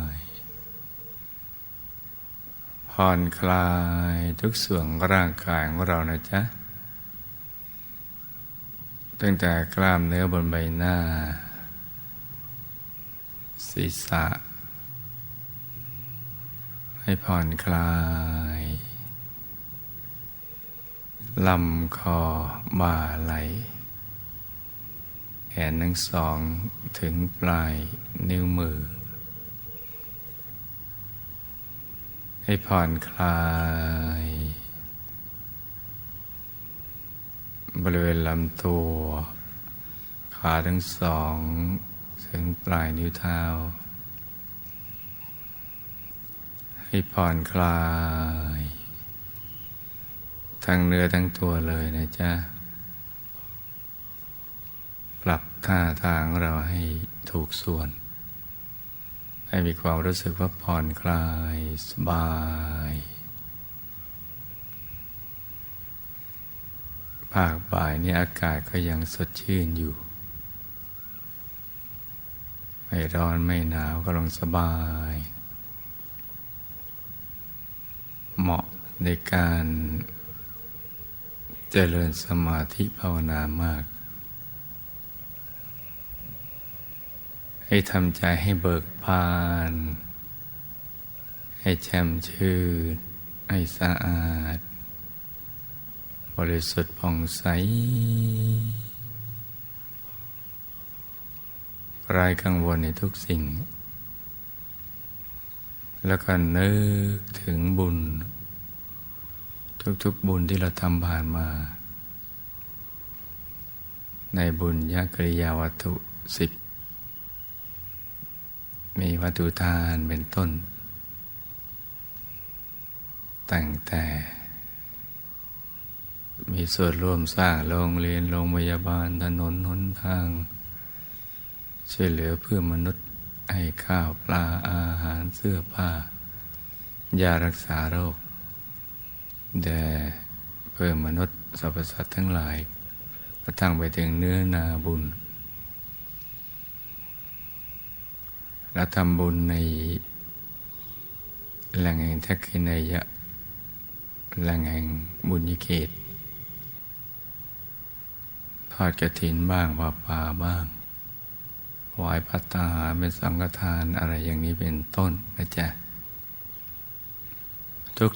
ย ผ่อนคลายทุกส่วนร่างกายของเรานะจ๊ะ ตั้งแต่กล้ามเนื้อบนใบหน้า ศีรษะ ให้ผ่อนคลายลำคอบ่าไหล แขนทั้งสองถึงปลายนิ้วมือ ให้ผ่อนคลาย บริเวณลำตัว ขาทั้งสอง ถึงปลายนิ้วเท้า ให้ผ่อนคลาย ทั้งเนื้อทั้งตัวเลยนะจ๊ะ ปรับท่าทางเราให้ถูกส่วน ให้มีความรู้สึกว่าผ่อนคลายสบาย ภาคบ่ายนี้อากาศก็ยังสดชื่นอยู่ ไม่ร้อนไม่หนาวก็ลงสบาย เหมาะในการเจริญสมาธิภาวนามาก ให้ทำใจให้เบิกบาน ให้แช่มชื่น ให้สะอาด บริสุทธิ์ผ่องใสไร้กังวลในทุกสิ่ง แล้วก็นึกถึงบุญ ทุกๆบุญที่เราทำผ่านมา ในบุญยกริยาวัตถุสิบ มีวัตถุทานเป็นต้น ตั้งแต่ มีส่วนร่วมสร้างโรงเรียนโรงพยาบาลถนนหนทาง ช่วยเหลือเพื่อมนุษย์ให้ข้าวปลาอาหารเสื้อผ้ายารักษาโรคแด่เพื่อมนุษย์สรรพสัตว์ทั้งหลายกระทั่งไปถึงเนื้อนาบุญ และทำบุญในแหล่งแห่งทักขินายะแหล่งแห่งบุญญเขต ทอดกระถินบ้างปาป่าบ้างถวายพัตตาหารเป็นสังฆทานอะไรอย่างนี้เป็นต้นนะจ๊ะ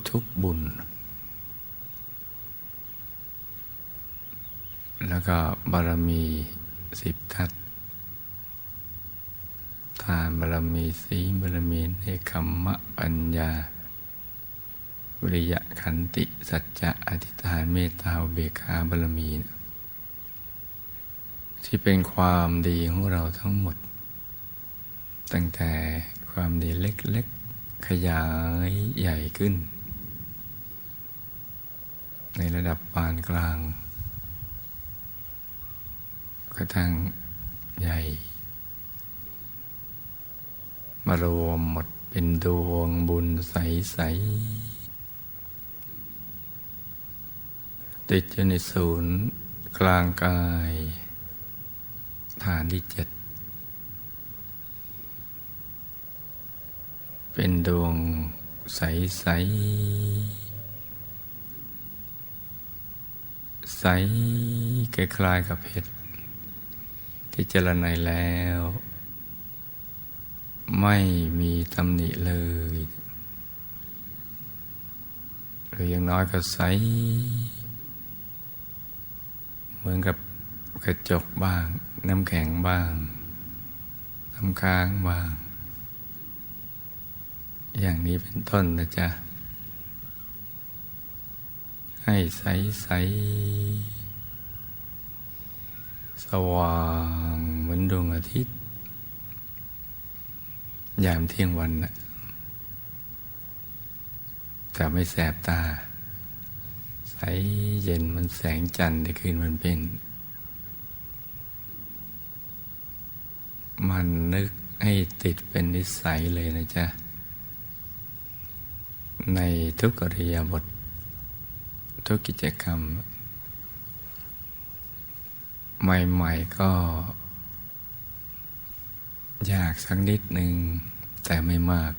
ทุกๆบุญ แล้วก็บารมีสิบทัศ ทานบารมีสีบารมีเนคขมมะปัญญา วิริยะขันติ สัจจะอธิษฐานเมตตาอเบกขาบารมี ที่เป็นความดีของเราทั้งหมด ตั้งแต่ความดีเล็กๆ ขยายใหญ่ขึ้น ในระดับปานกลางกระทั่งใหญ่ มารวมหมดเป็นดวงบุญใส ๆ ติดอยู่ในศูนย์กลางกาย ฐานที่เจ็ด เป็นดวงใส ๆ ใสคล้ายๆกับเพชรที่เจรไนแล้ว ไม่มีตำหนิเลย หรืออย่างน้อยก็ใส เหมือนกับกระจกบ้าง น้ำแข็งบ้างน้ำค้างบ้าง อย่างนี้เป็นต้นนะจ๊ะ ให้ใสใสสว่างเหมือนดวงอาทิตย์ ยามเที่ยงวันนะแต่ไม่แสบตา ใสเย็นมันแสงจันทร์ในคืนมันเป็น มันนึกให้ติดเป็นนิสัยเลยนะจ๊ะ ในทุกอริยบท ทุกกิจกรรม ใหม่ ๆ ก็ ยากสักนิดหนึ่งแต่ไม่มาก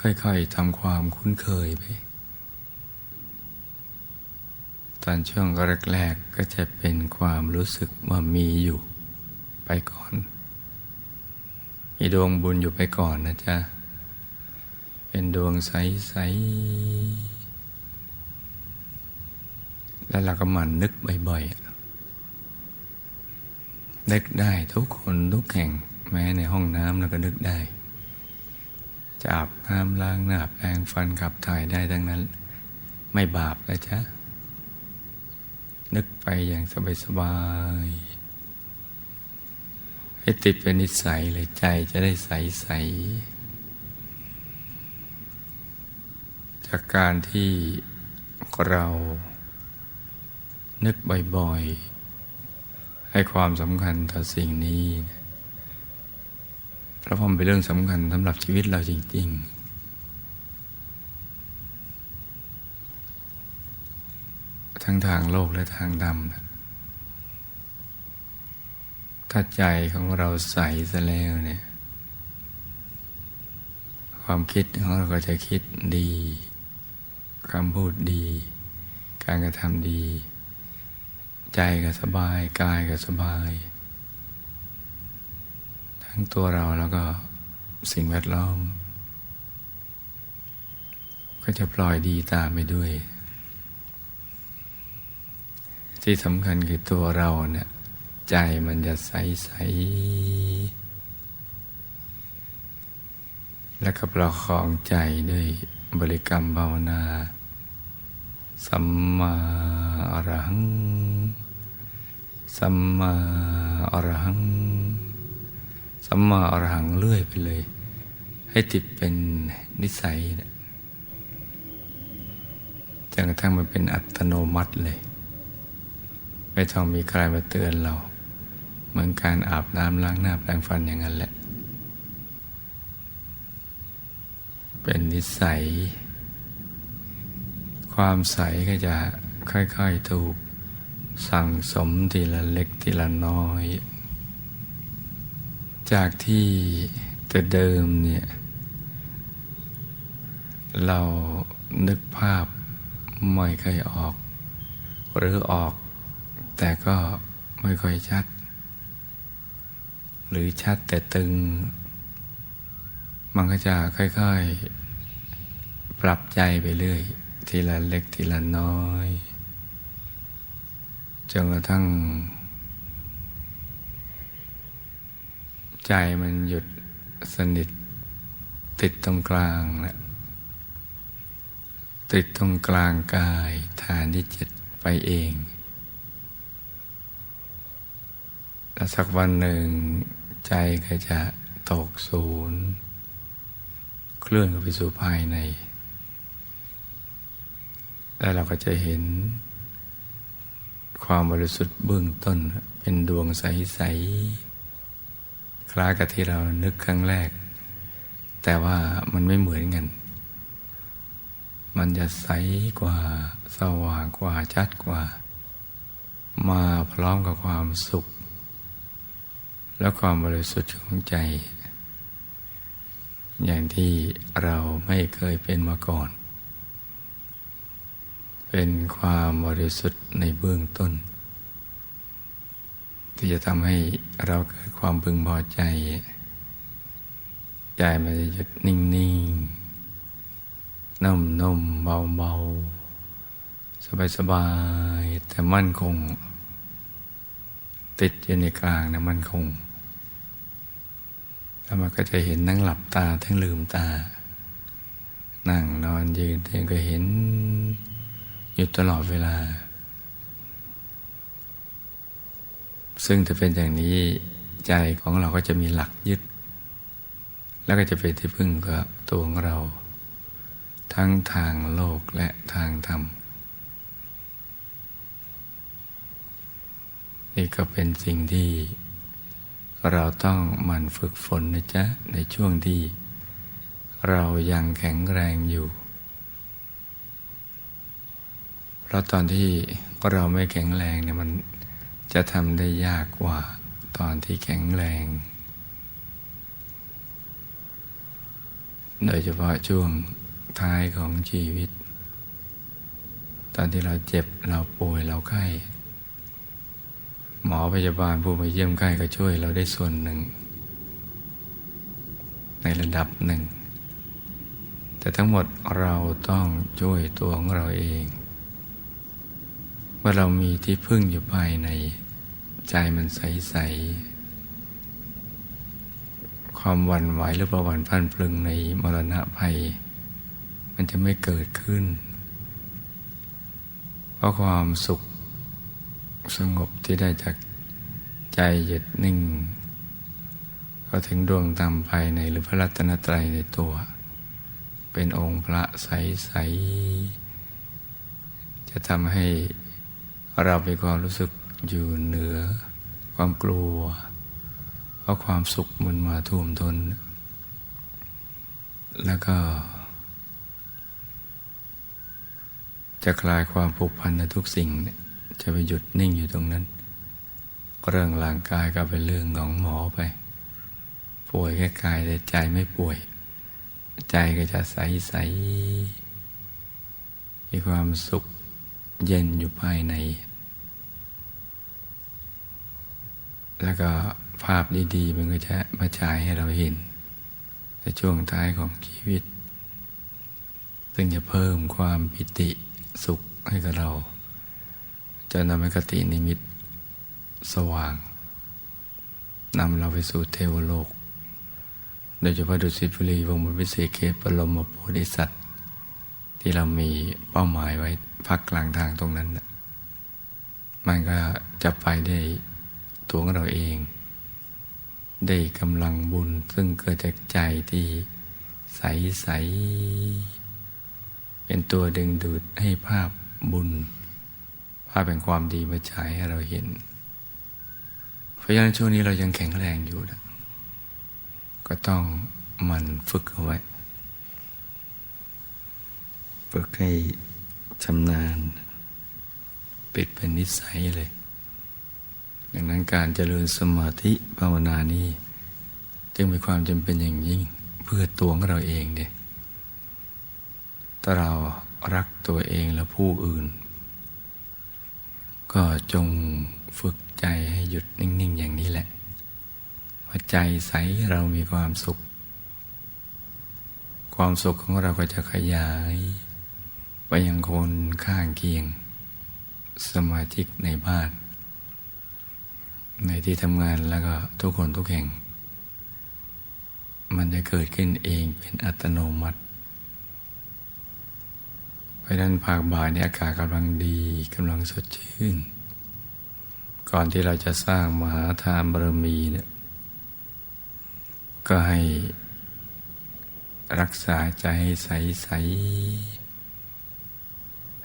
ค่อยๆทำความคุ้นเคยไป ตอนช่วงแรกๆก็จะเป็นความรู้สึกว่ามีอยู่ ไปก่อน มีดวงบุญอยู่ไปก่อนนะจ๊ะ เป็นดวงใสๆแล้วเราก็หมั่นนึกบ่อยๆ นึกได้ทุกคนทุกแห่ง แม้ในห้องน้ำเราก็นึกได้ จะอาบน้ำล้างหน้าแปรงฟันขับถ่ายได้ทั้งนั้น ไม่บาปนะจ๊ะ นึกไปอย่างสบายๆให้ติดเป็นนิสัยเลยใจจะได้ใสๆจากการที่เรานึกบ่อยๆ ให้ความสำคัญต่อสิ่งนี้ เพราะมันเป็นเรื่องสำคัญสำหรับชีวิตเราจริง ๆทั้งทางโลกและทางดำนะถ้าใจของเราใสซะแล้วเนี่ย ความคิดของเราก็จะคิดดีคำพูดดี การกระทำดี ใจก็สบาย กายก็สบาย ทั้งตัวเราแล้วก็สิ่งแวดล้อม ก็จะปล่อยดีตามไปด้วย ที่สำคัญคือตัวเราเนี่ยใจมันจะใสใสและก็ประคองใจด้วยบริกรรมภาวนา สัมมาอรหัง สัมมาอรหัง สัมมาอรหังเรื่อยไปเลย ให้ติดเป็นนิสัยนะจนกระทั่งมันเป็นอัตโนมัติเลย ไม่ต้องมีใครมาเตือนเรา เหมือนการอาบน้ำล้างหน้าแปรงฟันอย่างนั้นแหละ เป็นนิสัย ความใสก็จะค่อยๆถูก สั่งสมทีละเล็กทีละน้อย จากที่แต่เดิมเนี่ย เรานึกภาพไม่เคยออก หรือออก แต่ก็ไม่ค่อยชัด หรือชัดแต่ตึง มันก็จะค่อยๆ ปรับใจไปเรื่อย ทีละเล็กทีละน้อย จนกระทั่ง ใจมันหยุดสนิท ติดตรงกลางแหละติดตรงกลางกายฐานที่เจ็ดไปเองแล้วสักวันหนึ่งใจก็จะตกศูนย์ เคลื่อนเข้าไปสู่ภายใน แล้วเราก็จะเห็น ความบริสุทธิ์เบื้องต้นเป็นดวงใส ๆ คล้ายกับที่เรานึกครั้งแรก แต่ว่ามันไม่เหมือนกัน มันจะใสกว่าสว่างกว่าชัดกว่า มาพร้อมกับความสุข และความบริสุทธิ์ของใจ อย่างที่เราไม่เคยเป็นมาก่อน เป็นความบริสุทธิ์ในเบื้องต้น ที่จะทำให้เราเกิดความพึงพอใจ ใจมันจะหยุดนิ่งๆนุ่มๆเบาๆสบายๆแต่มั่นคง ติดอยู่ในกลางนะมั่นคง แล้วมันก็จะเห็นนั่งหลับตาทั้งลืมตา นั่งนอนยืนเองก็เห็น อยู่ตลอดเวลา ซึ่งถ้าเป็นอย่างนี้ใจของเราก็จะมีหลักยึด แล้วก็จะเป็นที่พึ่งกับตัวของเรา ทั้งทางโลกและทางธรรม นี่ก็เป็นสิ่งที่เราต้องหมั่นฝึกฝนนะจ๊ะ ในช่วงที่เรายังแข็งแรงอยู่ เพราะตอนที่เราไม่แข็งแรงเนี่ยมันจะทำได้ยากกว่าตอนที่แข็งแรง โดยเฉพาะช่วงท้ายของชีวิต ตอนที่เราเจ็บเราป่วยเราไข้หมอพยาบาลผู้มาเยี่ยมไข้ก็ช่วยเราได้ส่วนหนึ่ง ในระดับหนึ่ง แต่ทั้งหมดเราต้องช่วยตัวของเราเอง ว่าเรามีที่พึ่งอยู่ภายในใจมันใส ๆ ความหวั่นไหวหรือประวันพันพลึงในมรณะภัย มันจะไม่เกิดขึ้น เพราะความสุขสงบที่ได้จากใจหยุดนิ่ง ก็ถึงดวงธรรมภายในหรือพระรัตนตรัยในตัว เป็นองค์พระใส ๆ จะทำให้ เรามีความรู้สึกอยู่เหนือ ความกลัว เพราะความสุขมันมาท่วมทน แล้วก็ จะคลายความผูกพันในทุกสิ่ง จะไปหยุดนิ่งอยู่ตรงนั้น เรื่องร่างกายก็เป็นเรื่องของหมอไป ป่วยแค่กายแต่ใจไม่ป่วย ใจก็จะใสใสมีความสุข เย็นอยู่ภายใน แล้วก็ภาพดีๆ มันก็จะมาฉายให้เราเห็นในช่วงท้ายของชีวิต ซึ่งจะเพิ่มความปิติสุขให้กับเราจะนำให้กตินิมิตสว่างนำเราไปสู่เทวโลก โดยเฉพาะดุสิตบุรีวงบนวิเศษเขตปรมโพธิสัตว์ ที่เรามีเป้าหมายไว้พักกลางทางตรงนั้นนะมันก็จะไปได้ตัวของเราเอง ได้กำลังบุญซึ่งเกิดจากใจที่ใสใสเป็นตัวดึงดูดให้ภาพบุญ ภาพแห่งความดีมาฉายให้เราเห็น เพราะฉะนั้นช่วงนี้เรายังแข็งแรงอยู่นะก็ต้องมันฝึกเอาไว้ ฝึกให้ชำนาญ ปิดเป็นนิสัยเลย ดังนั้นการเจริญสมาธิภาวนานี้จึงมีความจำเป็นอย่างยิ่งเพื่อตัวของเราเองเนี่ยถ้าเรารักตัวเองและผู้อื่น ก็จงฝึกใจให้หยุดนิ่ง ๆ อย่างนี้แหละพอใจใสเรามีความสุข ความสุขของเราก็จะขยาย ไปยังคนข้างเคียง สมาชิกในบ้าน ในที่ทำงานแล้วก็ทุกคนทุกแห่ง มันจะเกิดขึ้นเองเป็นอัตโนมัติเพราะนั้นภาคบ่ายในอากาศกำลังดีกำลังสดชื่น ก่อนที่เราจะสร้างมหาทานบารมีเนี่ยก็ให้รักษาใจใสๆ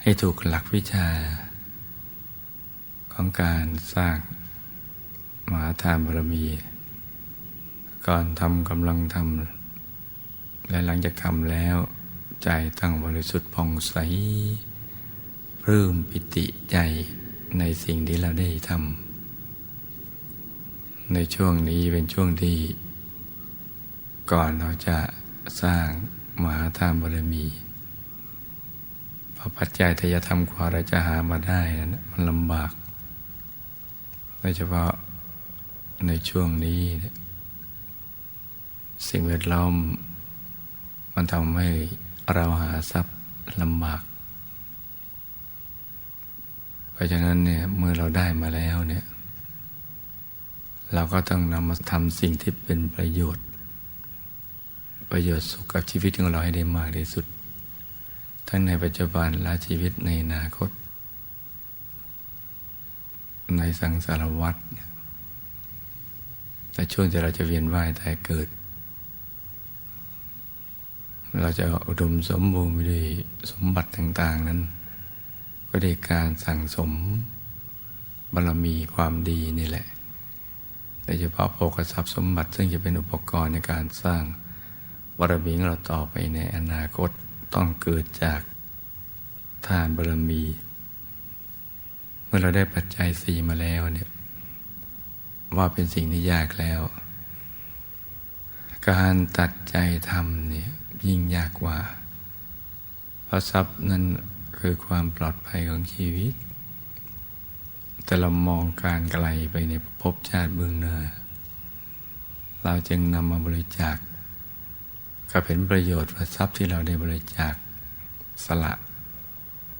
ให้ถูกหลักวิชา ของการสร้างมหาทานบารมี ก่อนทำกำลังทำและหลังจากทำแล้ว ใจตั้งบริสุทธิ์ผ่องใสปลื้มปิติใจในสิ่งที่เราได้ทำในช่วงนี้เป็นช่วงที่ ก่อนเราจะสร้างมหาทานบารมี พอปัจจัยทยธรรมกว่าเราจะหามาได้นะมันลำบากโดยเฉพาะในช่วงนี้ สิ่งแวดล้อม มันทำให้เราหาทรัพย์ลำบาก เพราะฉะนั้นเนี่ยเมื่อเราได้มาแล้วเนี่ยเราก็ต้องนำมาทำสิ่งที่เป็นประโยชน์ ประโยชน์สุขกับชีวิตของเราให้ได้มากที่สุด ทั้งในปัจจุบันและชีวิตในอนาคต ในสังสารวัฏเนี่ยในช่วงที่เราจะเวียนว่ายแต่เกิด เราจะอุดมสมบูรณ์ไปด้วยสมบัติต่าง ๆ นั้น ก็ได้การสั่งสมบารมีความดีนี่แหละโดยเฉพาะโภคทรัพย์สมบัติซึ่งจะเป็นอุปกรณ์ในการสร้างบารมีของเราต่อไปในอนาคต ต้องเกิดจากทานบารมี เมื่อเราได้ปัจจัยสี่มาแล้วเนี่ยว่าเป็นสิ่งที่ยากแล้ว การตัดใจทำเนี่ยยิ่งยากกว่า เพราะทรัพย์นั้นคือความปลอดภัยของชีวิต แต่เรามองการไกลไปในภพชาติเบื้องหน้าเราจึงนำมาบริจาค ก็เป็นประโยชน์ว่าทรัพย์ที่เราได้บริจาคสละ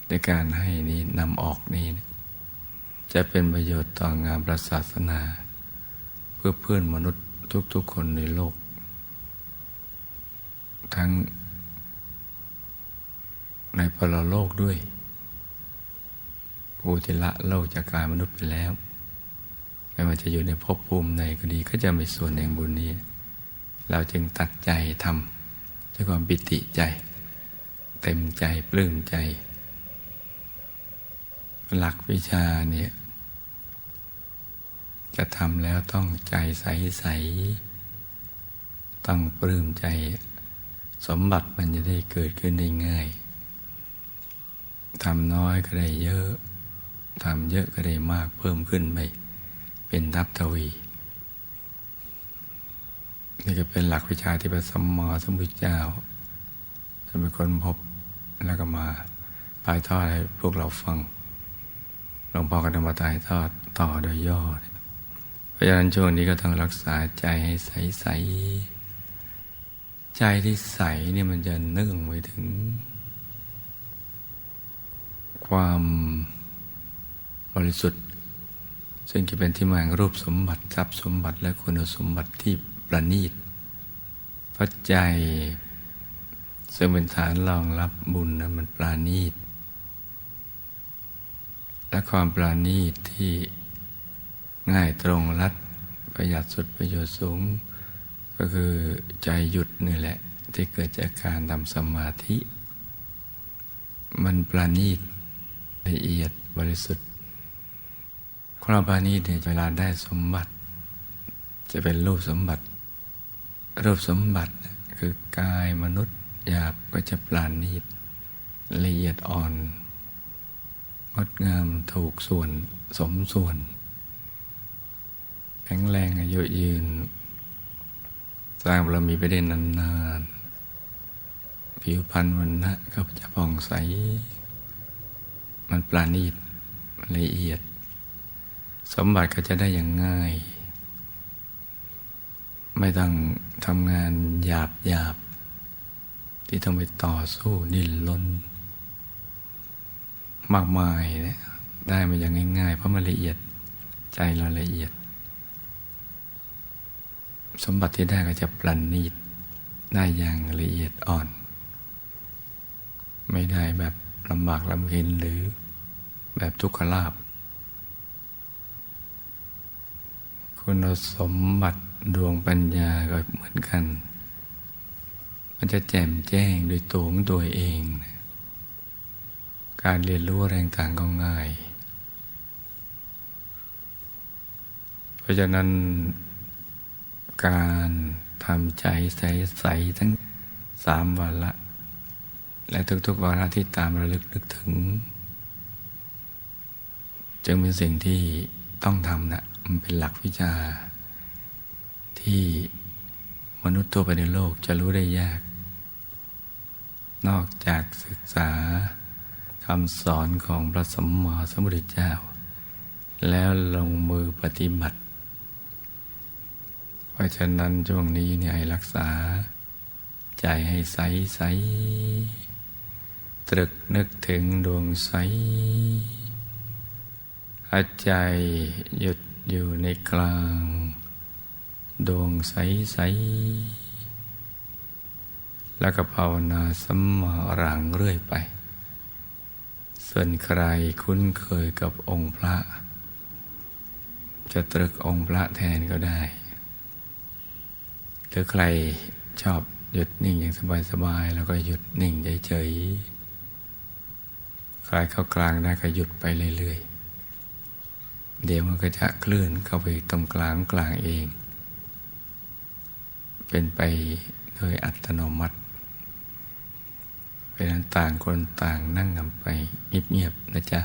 ในการให้นี้นำออกนี้ จะเป็นประโยชน์ต่องานประศาสนา เพื่อเพื่อนมนุษย์ทุกๆคนในโลก ทั้งในปรโลกด้วย ผู้ที่ละโลกจากการมนุษย์ไปแล้ว ไม่ว่าจะอยู่ในภพภูมิใดก็ดีก็จะมีส่วนแห่งบุญนี้ เราจึงตัดใจทำ ด้วยความปิติใจ เต็มใจปลื้มใจ หลักวิชาเนี่ยจะทำแล้วต้องใจใสๆต้องปลื้มใจ สมบัติมันจะได้เกิดขึ้นได้ง่ายทำน้อยก็ได้เยอะ ทำเยอะก็ได้มากเพิ่มขึ้นไป เป็นทับทวี นี่ก็เป็นหลักวิชาที่พระสัมมาสัมพุทธเจ้าท่านเป็นคนพบแล้วก็มาปลายทอดให้พวกเราฟังหลวงพ่อก็นำมาถ่ายทอดต่อโดยย่อ เพราะฉะนั้นช่วงนี้ก็ต้องรักษาใจให้ใสๆใจที่ใสเนี่ยมันจะเนื่องไปถึง ความบริสุทธิ์ ซึ่งจะเป็นที่มาของรูปสมบัติทรัพย์สมบัติและคุณสมบัติที่ประณีต ราะใจซึ่งเป็นฐานรองรับบุญนะมันปราณีต และความปราณีตที่ง่ายตรงรัดประหยัดสุดประโยชน์สูง ก็คือใจหยุดนี่แหละ ที่เกิดจากการทำสมาธิ มันปราณีตละเอียดบริสุทธิ์ความปราณีตเนี่ยเวลาได้สมบัติ จะเป็นรูปสมบัติ รูปสมบัติคือกายมนุษย์หยาบก็จะปราณีตละเอียดอ่อน งดงามถูกส่วนสมส่วน แข็งแรงอายุยืน สร้างบารมีไปได้นานๆ ผิวพรรณวันนะก็จะผ่องใส มันปราณีตละเอียด สมบัติก็จะได้อย่างง่าย ไม่ต้องทำงานหยาบหยาบที่ต้องไปต่อสู้ดิ้นรนมากมายเนี่ยได้มาอย่างง่ายๆ เพราะมันละเอียดใจเราละเอียด สมบัติที่ได้ก็จะปลันนีดได้อย่างละเอียดอ่อน ไม่ได้แบบลำบากลำเค็นหรือแบบทุกขลาบ คุณสมบัติดวงปัญญาก็เหมือนกัน มันจะแจ่มแจ้งโดยตัวของตัวเอง การเรียนรู้แรงต่างก็ง่าย เพราะฉะนั้นการทำใจใสๆทั้งสามวันละ และทุกๆวาระที่ตามระลึกนึกถึง จึงเป็นสิ่งที่ต้องทำนะ มันเป็นหลักวิชา ที่มนุษย์ทั่วไปในโลกจะรู้ได้ยาก นอกจากศึกษาคำสอนของพระสัมมาสัมพุทธเจ้า แล้วลงมือปฏิบัติ เพราะฉะนั้นช่วงนี้เนี่ยให้รักษา ใจให้ใสใสตรึกนึกถึงดวงใสหายใจหยุด อยู่ในกลางดวงใสใสแล้วก็ภาวนาสัมมาหลังเรื่อยไป ส่วนใครคุ้นเคยกับองค์พระ จะตรึกองค์พระแทนก็ได้ หรือใครชอบหยุดนิ่งอย่างสบาย ๆ แล้วก็หยุดนิ่งเฉยๆใคลายเข้ากลางได้ก็หยุดไปเรื่อย ๆ เดี๋ยวมันก็จะเคลื่อนเข้าไปตรงกลางกลางเอง เป็นไปโดยอัตโนมัติเป็นต่างคนต่างนั่งกันไปเงียบๆนะจ๊ะ